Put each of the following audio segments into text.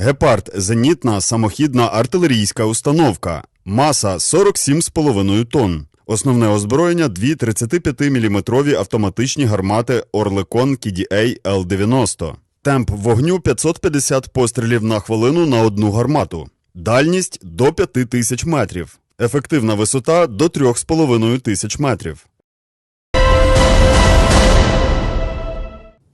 Гепард зенітна самохідна артилерійська установка. Маса 47,5 тонн. Основне озброєння дві 35-мм автоматичні гармати Орликон KDA L90. Темп вогню 550 пострілів на хвилину на одну гармату. Дальність до 5000 метрів. Ефективна висота до 3,5 тисяч метрів.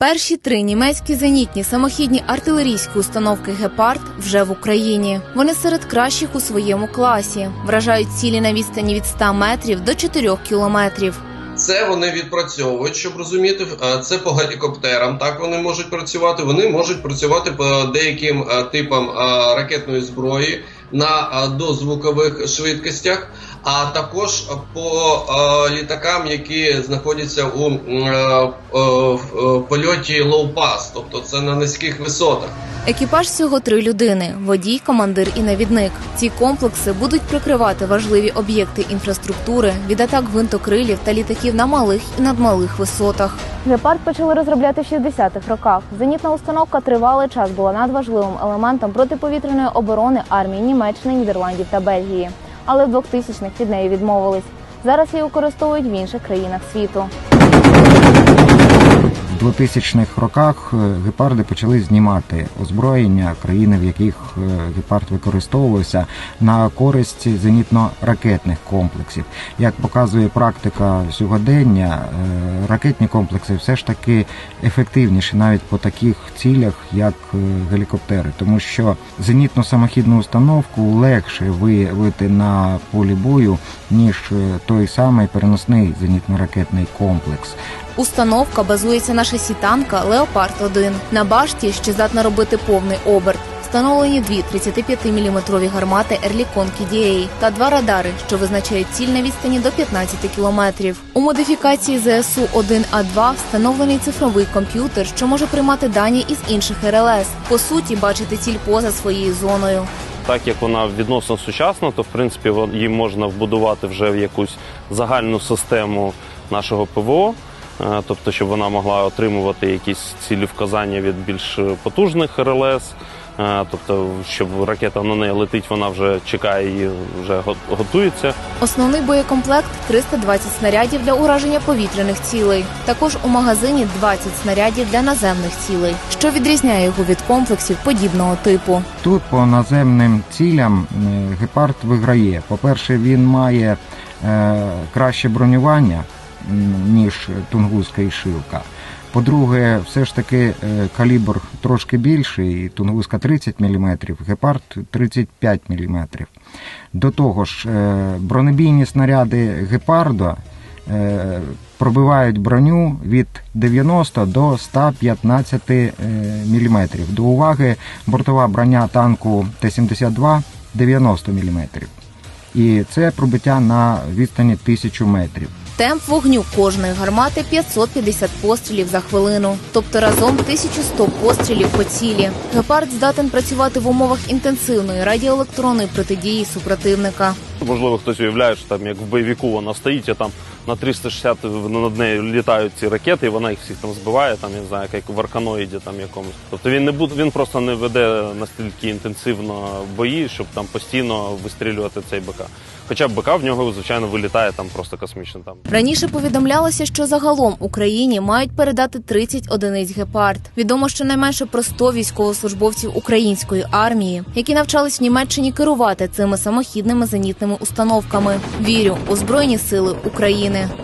Перші три німецькі зенітні самохідні артилерійські установки Гепард вже в Україні. Вони серед кращих у своєму класі, вражають цілі на відстані від 100 метрів до 4 кілометрів. Це вони відпрацьовують, щоб розуміти. Е, Це по гелікоптерам. Так вони можуть працювати. Вони можуть працювати по деяким е, типам е, ракетної зброї на е, дозвукових швидкостях, а також по е, літакам, які знаходяться у е, польоті лоу-пас, тобто це на низьких висотах. Екіпаж всього три людини: водій, командир і навідник. Ці комплекси будуть прикривати важливі об'єкти інфраструктури від атак гвинтокрилів та літаків на малих і надмалих висотах. Гепард почали розробляти в 60-х роках. Зенітна установка тривалий час була надважливим елементом протиповітряної оборони армії Німеччини, Нідерландів та Бельгії. Але в 2000-х від неї відмовились. Зараз її використовують в інших країнах світу. В 2000-х роках е, гепарди почали знімати озброєння країни, в яких е, гепард використовувався на користь зенітно-ракетних комплексів. Як показує практика сьогодення, е, ракетні комплекси все ж таки ефективніші навіть по таких цілях, як гелікоптери, тому що зенітну самохідну установку легше виявити на полі бою ніж той самий переносний зенітно-ракетний комплекс. Установка базується на шасі танка Леопард 1 на башті, що здатна робити повний оберт. Встановлені дві 35-мм гармати Ерлікон KDA та два радари, що визначають ціль на відстані до 15 кілометрів. У модифікації ЗСУ 1 а 2 встановлений цифровий комп'ютер, що може приймати дані із інших РЛС. По суті, бачити ціль поза своєю зоною. Так як вона відносно сучасна, то в принципі її можна вбудувати вже в якусь загальну систему нашого ПВО. Е, Тобто, щоб вона могла отримувати якісь цілі вказання від більш потужних РЛС. е, Тобто, щоб ракета на неї летить, вона вже чекає і вже готується. Основний боєкомплект 320 снарядів для ураження повітряних цілей. Також у магазині 20 снарядів для наземних цілей, що відрізняє його від комплексів подібного типу. Тут по наземним цілям е, гепард виграє. По-перше, він має е, краще бронювання, ніж тунгуска і шилка. По-друге, все ж таки е, калібр трошки більший, тунгуска 30 мм, гепард 35 мм. До того ж, е, бронебійні снаряди гепарда е, пробивають броню від 90 до 115 мм. До уваги, бортова броня танку Т-72 90 мм. І це пробиття на відстані 1000 метрів. Темп вогню кожної гармати 550 пострілів за хвилину, тобто разом 1100 пострілів по цілі. Гепард здатен працювати в умовах інтенсивної радіоелектронної протидії супротивника. Можливо, хтось уявляє, що там як в бойовіку вона стоїть, а там на 360 над нею літають ці ракети, і вона їх всіх там збиває, там я не знаю, як в арканоїді там якомусь. Тобто він не буде, він просто не веде настільки інтенсивно бої, щоб там постійно вистрілювати цей БК. Хоча БК в нього, звичайно, вилітає там просто космічно там. Раніше повідомлялося, що загалом Україні мають передати 30 одиниць гепард. Відомо, що найменше про 100 військовослужбовців української армії, які навчались в Німеччині керувати цими самохідними зенітними установками. Вірю у збройні сили України.